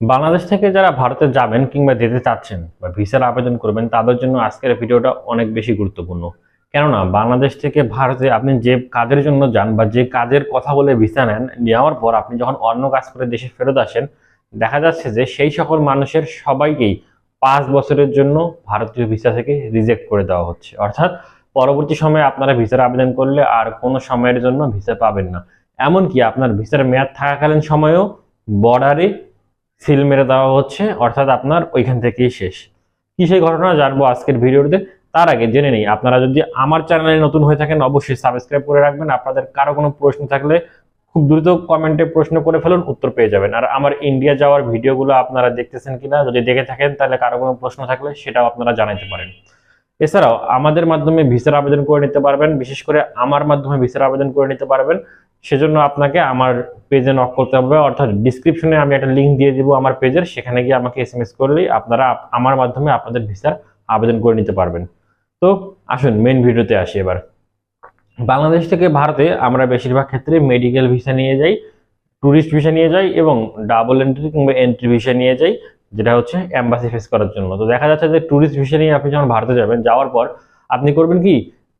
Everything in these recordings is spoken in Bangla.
বাংলাদেশ থেকে যারা ভারতে যাবেন কিংবা যেতে চাচ্ছেন বা ভিসার আবেদন করবেন, তাদের জন্য আজকের ভিডিওটা অনেক বেশি গুরুত্বপূর্ণ। কেননা, বাংলাদেশ থেকে ভারতে আপনি যে কাজের জন্য যান বা যে কাজের কথা বলে ভিসা নেন, নেওয়ার পর আপনি যখন অন্য কাজ করে দেশে ফেরত আসেন, দেখা যাচ্ছে যে সেই সকল মানুষের সবাইকেই পাঁচ বছরের জন্য ভারতীয় ভিসা থেকে রিজেক্ট করে দেওয়া হচ্ছে। অর্থাৎ, পরবর্তী সময়ে আপনারা ভিসার আবেদন করলে আর কোনো সময়ের জন্য ভিসা পাবেন না। এমনকি আপনার ভিসার মেয়াদ থাকাকালীন সময়েও বর্ডারে সিল মেরে দেওয়া হচ্ছে, অর্থাৎ আপনার ওইখান থেকেই শেষ। কি সেই ঘটনা জানব আজকের ভিডিওতে? তার আগে জেনে নেই, আপনারা যদি আমার চ্যানেলে নতুন হয়ে থাকেন, অবশ্যই সাবস্ক্রাইব করে রাখবেন। আপনাদের কারও কোনো প্রশ্ন থাকলে খুব দ্রুত কমেন্টে প্রশ্ন করে ফেলুন, উত্তর পেয়ে যাবেন। আর আমার ইন্ডিয়া যাওয়ার ভিডিওগুলো আপনারা দেখতেছেন কিনা, যদি দেখে থাকেন, তাহলে কারও কোনো প্রশ্ন থাকলে সেটাও আপনারা জানাতে পারেন। এছাড়াও আমাদের মাধ্যমে ভিসার আবেদন করে নিতে পারবেন, বিশেষ করে আমার মাধ্যমে ভিসার আবেদন করে নিতে পারবেন। সেজন্য আপনাকে আমার পেজে নক করতে হবে। অর্থাৎ ডিসক্রিপশনে আমি একটা লিঙ্ক দিয়ে দিব আমার পেজের সেখানে গিয়ে আমাকে এস এম এস করলেই আপনারা আমার মাধ্যমে আপনাদের ভিসার আবেদন করে নিতে পারবেন। তো আসুন মেন ভিডিওতে আসি এবার। বাংলাদেশ থেকে ভারতে আমরা বেশিরভাগ ক্ষেত্রে মেডিকেল ভিসা নিয়ে যাই ট্যুরিস্ট ভিসা নিয়ে যাই এবং ডাবল এন্ট্রি কিংবা এন্ট্রি ভিসা নিয়ে যাই, যেটা হচ্ছে অ্যাম্বাসি ফেস করার জন্য। তো দেখা যাচ্ছে যে ট্যুরিস্ট ভিসা নিয়ে আপনি যখন ভারতে যাবেন, যাওয়ার পর আপনি করবেন কি?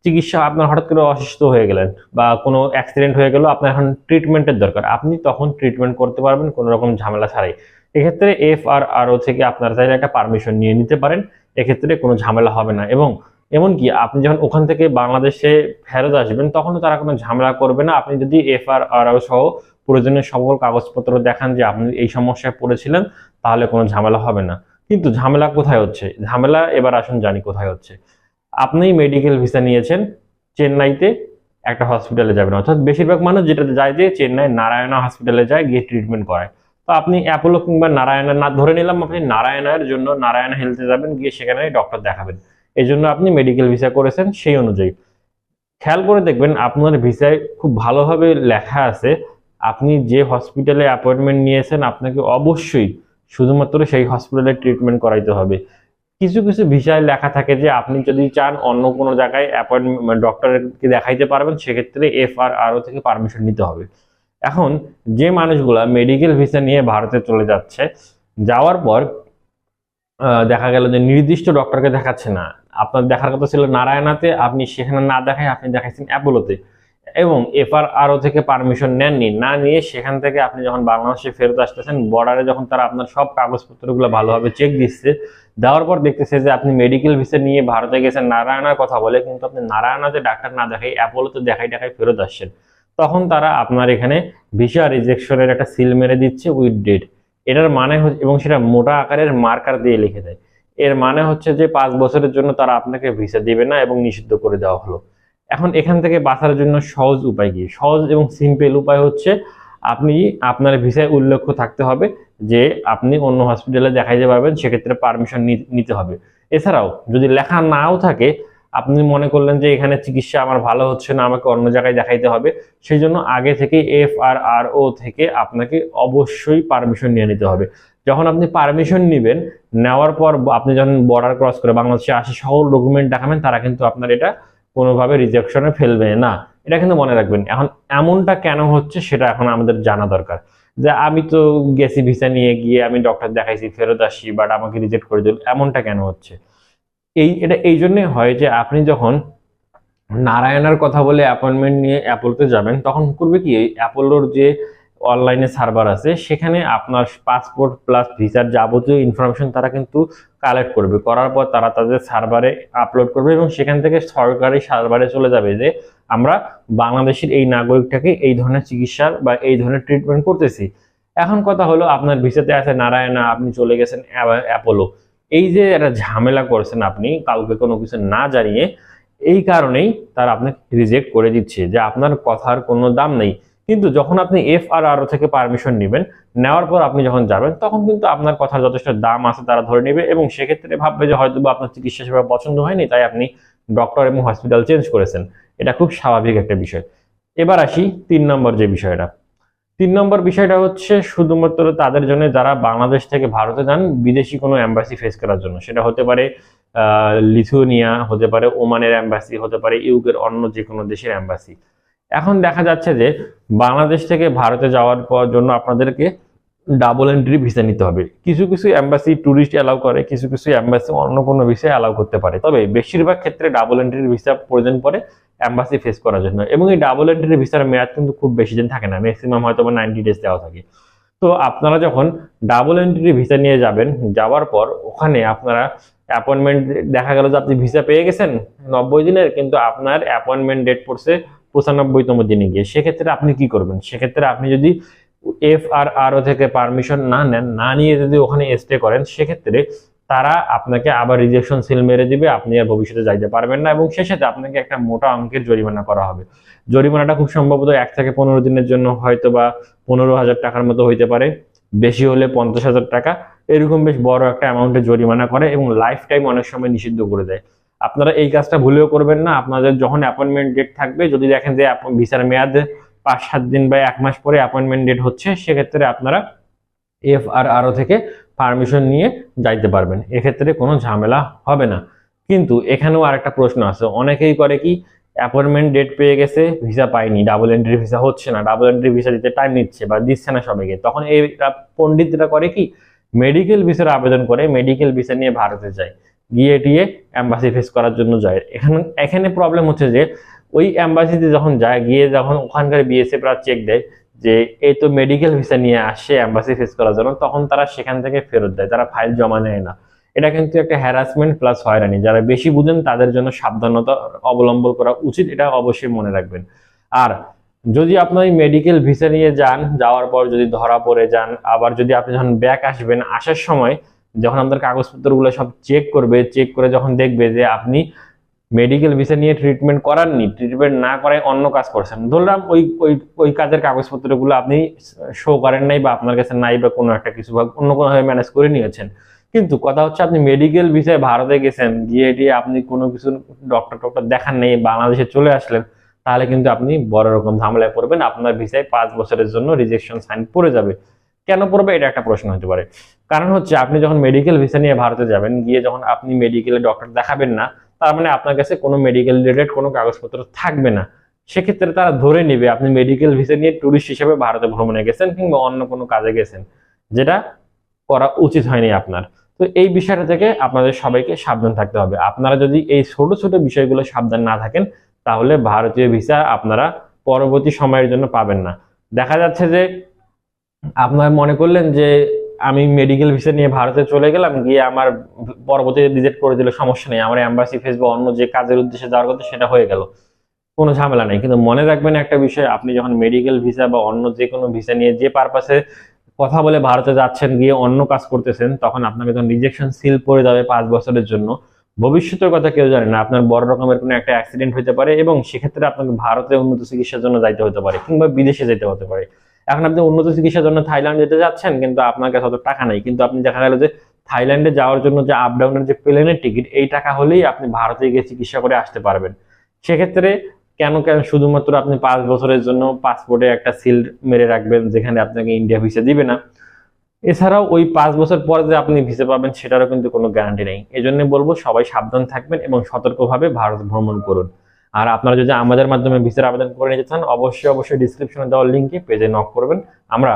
চিকিৎসা আপনার হঠাৎ করে অসুস্থ হয়ে গেলেন বা কোনো অ্যাক্সিডেন্ট হয়ে গেল, আপনার এখন ট্রিটমেন্টের দরকার। আপনি তখন ট্রিটমেন্ট করতে পারবেন, কোনো রকম ঝামেলা ছাড়াই। এক্ষেত্রে এফ আর আরও থেকে আপনারা চাইলে একটা পারমিশন নিয়ে নিতে পারেন। এক্ষেত্রে কোনো ঝামেলা হবে না। এবং এমনকি আপনি যখন ওখান থেকে বাংলাদেশে ফেরত আসবেন, তখনও তারা কোনো ঝামেলা করবে না। আপনি যদি এফ আর আর সহ প্রয়োজনীয় সকল কাগজপত্র দেখান যে আপনি এই সমস্যায় পড়েছিলেন, তাহলে কোনো ঝামেলা হবে না। কিন্তু ঝামেলা কোথায় হচ্ছে? ঝামেলা, এবার আসুন, জানি কোথায় হচ্ছে। আপনি মেডিকেল ভিসা নিয়েছেন, চেন্নাইতে একটা হসপিটালে যাবেন। অর্থাৎ বেশিরভাগ মানুষ যেটা যায় যে চেন্নাই নারায়ণা হসপিটালে যায়, গিয়ে ট্রিটমেন্ট করায়। তো আপনি অ্যাপোলো কিংবা নারায়ণা, না, ধরে নিলাম আপনি নারায়ণার জন্য নারায়ণা হেলথে যাবেন, গিয়ে সেখানে ডক্টর দেখাবেন। এই জন্য আপনি মেডিকেল ভিসা করেছেন সেই অনুযায়ী। খেয়াল করে দেখবেন আপনার ভিসায় খুব ভালোভাবে লেখা আছে, আপনি যে হসপিটালে অ্যাপয়েন্টমেন্ট নিয়েছেন, আপনাকে অবশ্যই শুধুমাত্র সেই হসপিটালে ট্রিটমেন্ট করাইতে হবে। কিছু কিছু ভিসায় লেখা থাকে যে আপনি যদি চান অন্য কোনো জায়গায় অ্যাপয়েন্টমেন্ট ডক্টরকে দেখাইতে পারবেন, সেক্ষেত্রে এফ আর আরও থেকে পারমিশন নিতে হবে। এখন যে মানুষগুলা মেডিকেল ভিসা নিয়ে ভারতে চলে যাচ্ছে, যাওয়ার পর দেখা গেল যে নির্দিষ্ট ডক্টরকে দেখাচ্ছে না। আপনার দেখার কথা ছিল নারায়ণাতে, আপনি সেখানে না দেখায় আপনি দেখাচ্ছেন অ্যাপোলোতে এবং এফআর আরও থেকে পারমিশন নেননি, না নিয়ে সেখান থেকে আপনি যখন বাংলাদেশে ফেরত আসতেছেন বর্ডারে যখন তারা আপনার সব কাগজপত্রগুলো ভালোভাবে চেক দিচ্ছে, দেওয়ার পর দেখতেছে যে আপনি মেডিকেল ভিসা নিয়ে ভারতে গেছেন, নারায়ণার কথা বলে, কিন্তু আপনি নারায়ণাতে ডাক্তার না দেখাই অ্যাপোলোতে দেখাই দেখাই ফেরত আসছেন। তখন তারা আপনার এখানে ভিসা রিজেকশনের একটা সিল মেরে দিচ্ছে উইথ ডেট এটার মানে হচ্ছে, এবং সেটা মোটা আকারের মার্কার দিয়ে লিখে দেয়। এর মানে হচ্ছে যে পাঁচ বছরের জন্য তারা আপনাকে ভিসা দিবে না এবং নিষিদ্ধ করে দেওয়া হলো। এখন এখান থেকে বাঁচার জন্য সহজ উপায় কি? সহজ এবং সিম্পল উপায় হচ্ছে আপনি, আপনার ভিসায় উল্লেখ থাকতে হবে যে আপনি অন্য হসপিটালে দেখাইতে পারবেন, সেক্ষেত্রে পারমিশন নিতে হবে। এছাড়াও যদি লেখা নাও থাকে, আপনি মনে করলেন যে এখানে চিকিৎসা আমার ভালো হচ্ছে না, আমাকে অন্য জায়গায় দেখাইতে হবে, সেই জন্য আগে থেকে এফ আর আর ও থেকে আপনাকে অবশ্যই পারমিশন নিয়ে নিতে হবে। যখন আপনি পারমিশন নেবেন, নেওয়ার পর আপনি যখন বর্ডার ক্রস করে বাংলাদেশে আসে সকল ডকুমেন্ট দেখাবেন, তারা কিন্তু আপনার এটা কোনোভাবে রিজেকশনে ফেলবে, না। এটা কিন্তু মনে রাখবেন। এখন এমনটা কেন হচ্ছে সেটা এখন আমাদের জানা দরকার। যে আমি তো গেছি ভিসা নিয়ে গিয়ে আমি ডক্টর দেখাইছি, ফেরত আসি বাট আমাকে রিজেক্ট করে দিল, এমনটা কেন হচ্ছে? এই, এটা, এই জন্যই হয় যে আপনি যখন নারায়ণার কথা বলে অ্যাপয়েন্টমেন্ট নিয়ে অ্যাপোলোতে যাবেন, তখন করবে কি? এই অ্যাপোলোর যে অনলাইনে সার্ভার আছে, সেখানে আপনার পাসপোর্ট প্লাস ভিসার যাবতীয় ইনফরমেশন তারা কিন্তু কালেক্ট করবে। করার পর তারা তাদের সার্ভারে আপলোড করবে এবং সেখান থেকে সরকারি সার্ভারে চলে যাবে যে, আমরা বাংলাদেশের এই নাগরিকটাকে এই ধরনের চিকিৎসার বা এই ধরনের ট্রিটমেন্ট করতেছি। এখন কথা হলো আপনার ভিসাতে আছে নারায়ণা, আপনি চলে গেছেন অ্যাপোলো। এই যে একটা ঝামেলা করছেন আপনি, কাউকে কোনো কিছু না জানিয়ে, এই কারণেই তারা আপনাকে রিজেক্ট করে দিচ্ছে যে, আপনার কথার কোনো দাম নেই। কিন্তু যখন আপনি এফ আর আর থেকে পারমিশন নেবেন নেওয়ার পর আপনি যখন যাবেন তখন কিন্তু আপনার কথার যথেষ্ট দাম আছে তারা ধরে নেবে এবং সেক্ষেত্রে ভাববে যে হয়তো আপনার চিকিৎসা সেবা পছন্দ হয়নি তাই আপনি ডক্টর এবং হসপিটাল চেঞ্জ করেছেন। এটা খুব স্বাভাবিক একটা বিষয়। এবার আসি তিন নম্বর যে বিষয়টা। তিন নম্বর বিষয়টা হচ্ছে শুধুমাত্র তাদের জন্য যারা বাংলাদেশ থেকে ভারতে যান বিদেশি কোনো এম্বাসি ফেস করার জন্য। সেটা হতে পারে আহ, লিথুয়ানিয়া হতে পারে ওমানের এম্বাসি হতে পারে ইউকের অন্য যে কোনো দেশের এম্বাসি এখন দেখা যাচ্ছে যে বাংলাদেশ থেকে ভারতে যাওয়ার পর জন্য আপনাদেরকে ডাবল এন্ট্রি ভিসা নিতে হবে। কিছু কিছু এম্বাসি ট্যুরিস্ট অ্যালাউ করে, কিছু কিছু এম্বাসি অন্য কোনো ভিসা অ্যালাউ করতে পারে। তবে বেশিরভাগ ক্ষেত্রে ডাবল এন্ট্রির ভিসা প্রয়োজন পড়ে এম্বাসি ফেস করার জন্য এবং এই ডাবল এন্ট্রির ভিসার মেয়াদ কিন্তু খুব বেশি দিন থাকে না। ম্যাক্সিমাম হয়তো বা নাইনটি ডেজ দেওয়া থাকে। তো আপনারা যখন ডাবল এন্ট্রি ভিসা নিয়ে যাবেন, যাওয়ার পর ওখানে আপনারা অ্যাপয়েন্টমেন্ট দেখা গেল যে আপনি ভিসা পেয়ে গেছেন নব্বই দিনের, কিন্তু আপনার অ্যাপয়েন্টমেন্ট ডেট পড়ছে পঁচানব্বইতম দিনে গিয়ে, সেক্ষেত্রে আপনি কি করবেন? সেক্ষেত্রে আপনি যদি এফ আর আর থেকে পারমিশন না নেন, না নিয়ে যদি ওখানে স্টে করেন, সেক্ষেত্রে তারা আপনাকে আবার রিজেকশন সিল মেরে দিবে, আপনি আর ভবিষ্যতে যাইতে পারবেন না এবং সাথে আপনাকে একটা মোটা অঙ্কের জরিমানা করা হবে। জরিমানাটা খুব সম্ভবত এক থেকে পনেরো দিনের জন্য হয়তো বা পনেরো হাজার টাকার মতো হইতে পারে। বেশি হলে পঞ্চাশ হাজার টাকা। এরকম বেশ বড় একটা অ্যামাউন্টে জরিমানা করে এবং লাইফ টাইম অনেক সময় নিষিদ্ধ করে দেয়। আপনারা এই কাজটা ভুলেও করবেন না। আপনাদের যখন অ্যাপয়েন্টমেন্ট ডেট থাকবে, যদি দেখেন যে ভিসার মেয়াদ পাঁচ সাত দিন বা এক মাস পরে অ্যাপয়েন্টমেন্ট ডেট হচ্ছে, সেক্ষেত্রে আপনারা এফ আর আরও থেকে পারমিশন নিয়ে যাইতে পারবেন। এক্ষেত্রে কোনো ঝামেলা হবে না। কিন্তু এখানেও আরেকটা প্রশ্ন আছে। অনেকেই করে কি অ্যাপয়েন্টমেন্ট ডেট পেয়ে গেছে, ভিসা পাইনি ডাবল এন্ট্রি ভিসা হচ্ছে না ডাবল এন্ট্রি ভিসা দিতে টাইম নিচ্ছে বা দিচ্ছে না সবাইকে। তখন এই পণ্ডিতরা করে কি মেডিকেল ভিসার আবেদন করে মেডিকেল ভিসা নিয়ে ভারতে যায়। গিয়ে টিয়ে অ্যাম্বাসি ফেস করার জন্য যায়। এখানে এখানে প্রবলেম হচ্ছে যে, ওই অ্যাম্বাসিতে যখন যায়, গিয়ে যখন ওখানকার বিএসএফ রা চেক দেয় যে, এই তো মেডিকেল ভিসা নিয়ে আসে অ্যাম্বাসি ফেস করার জন্য, তখন তারা সেখান থেকে ফেরত দেয়। তারা ফাইল জমা নেয় না। এটা কিন্তু একটা হ্যারাসমেন্ট প্লাস হয়রানি। যারা বেশি বুঝেন, তাদের জন্য সাবধানতা অবলম্বন করা উচিত। এটা অবশ্যই মনে রাখবেন। আর যদি আপনার মেডিকেল ভিসা নিয়ে যান, যাওয়ার পর যদি ধরা পড়ে যান, আবার যদি আপনি যখন ব্যাক আসবেন, আসার সময় যখন আপনার কাগজপত্রগুলো সব চেক করবে চেক করে যখন দেখবে যে আপনি মেডিকেল ভিসা নিয়ে ট্রিটমেন্ট করাননি ট্রিটমেন্ট না করায় অন্য কাজ করছেন। ধরলাম ওই ওই ওই কাজের কাগজপত্রগুলো আপনি শো করেন নাই বা আপনার কাছে নাই বা কোনো একটা কিছু বা অন্য কোনোভাবে ম্যানেজ করে নিয়েছেন। কিন্তু কথা হচ্ছে আপনি মেডিকেল ভিসায় ভারতে গেছেন, গিয়ে টিয়ে আপনি কোনো কিছু ডক্টর টক্টর দেখান নেই বাংলাদেশে চলে আসলেন, তাহলে কিন্তু আপনি বড় রকম ঝামেলায় পড়বেন, আপনার ভিসায় পাঁচ বছরের জন্য রিজেকশন সাইন পড়ে যাবে। কেন পড়বে? এটা একটা প্রশ্ন হতে পারে। কারণ হচ্ছে, আপনি যখন মেডিকেল ভিসা নিয়ে ভারতে যাবেন, গিয়ে যখন আপনি মেডিকেলে ডক্টর দেখাবেন না, তার মানে আপনার কাছে কোনো মেডিকেল রিলেটেড কোনো কাগজপত্র থাকবে না। সেক্ষেত্রে তারা ধরে নেবে, আপনি মেডিকেল ভিসা নিয়ে ট্যুরিস্ট হিসেবে ভারতে ভ্রমণে গেছেন কিংবা অন্য কোনো কাজে গেছেন, যেটা করা উচিত হয়নি আপনার। তো এই বিষয়টা থেকে আপনাদের সবাইকে সাবধান থাকতে হবে। আপনারা যদি এই ছোট ছোট বিষয়গুলো সাবধান না থাকেন, তাহলে ভারতীয় ভিসা আপনারা পরবর্তী সময়ের জন্য পাবেন না। দেখা যাচ্ছে যে আপনারা মনে করলেন যে আমি মেডিকেল ভিসা নিয়ে ভারতে চলে গেলাম, গিয়ে আমার পরবর্তীতে রিজেক্ট করে দিলে সমস্যা নেই, আমার অ্যাম্বাসি ফেস বা অন্য যে কাজের উদ্দেশ্যে যাওয়ার কথা সেটা হয়ে গেল। কোনো ঝামেলা নেই, কিন্তু মনে রাখবেন একটা বিষয়, আপনি যখন মেডিকেল ভিসা বা অন্য যে কোনো ভিসা নিয়ে যে পারপাসে কথা বলে ভারতে যাচ্ছেন, গিয়ে অন্য কাজ করতেছেন, তখন আপনাকে যখন রিজেকশন সিল পড়ে যাবে পাঁচ বছরের জন্য। ভবিষ্যতের কথা কেউ জানে না, আপনার বড় রকমের কোনো একটা অ্যাক্সিডেন্ট হতে পারে এবং সেক্ষেত্রে আপনাকে ভারতে উন্নত চিকিৎসার জন্য যাইতে হতে পারে কিংবা বিদেশে যেতে হতে পারে। এখন আপনি উন্নত চিকিৎসার জন্য থাইল্যান্ড যেতে যাচ্ছেন, কিন্তু আপনার কাছে অত টাকা নেই। কিন্তু আপনি দেখা গেল যে থাইল্যান্ডে যাওয়ার জন্য যে আপ ডাউনের যে প্লেনের টিকিট এই টাকা হলেই আপনি ভারতে গিয়ে চিকিৎসা করে আসতে পারবেন। সেক্ষেত্রে কেন কেন শুধুমাত্র আপনি পাঁচ বছরের জন্য পাসপোর্টে একটা সিল মেরে রাখবেন, যেখানে আপনাকে ইন্ডিয়া ভিসা দিবে না? এছাড়াও ওই পাঁচ বছর পরে যে আপনি ভিসা পাবেন, সেটারও কিন্তু কোনো গ্যারান্টি নেই। এই জন্য বলব, সবাই সাবধান থাকবেন এবং সতর্কভাবে ভারত ভ্রমণ করুন। আর আপনারা যদি আমাদের মাধ্যমে ভিসার আবেদন করে নিতে চান, অবশ্যই অবশ্যই ডিসক্রিপশনে দেওয়া লিঙ্কে পেজে নক করবেন। আমরা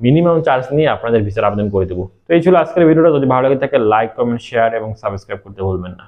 মিনিমাম চার্জ নিয়ে আপনাদের ভিসার আবেদন করে দেবো। তো এই ছিল আজকের ভিডিওটা। যদি ভালো লাগে থাকে লাইক কমেন্ট শেয়ার এবং সাবস্ক্রাইব করতে ভুলবেন না।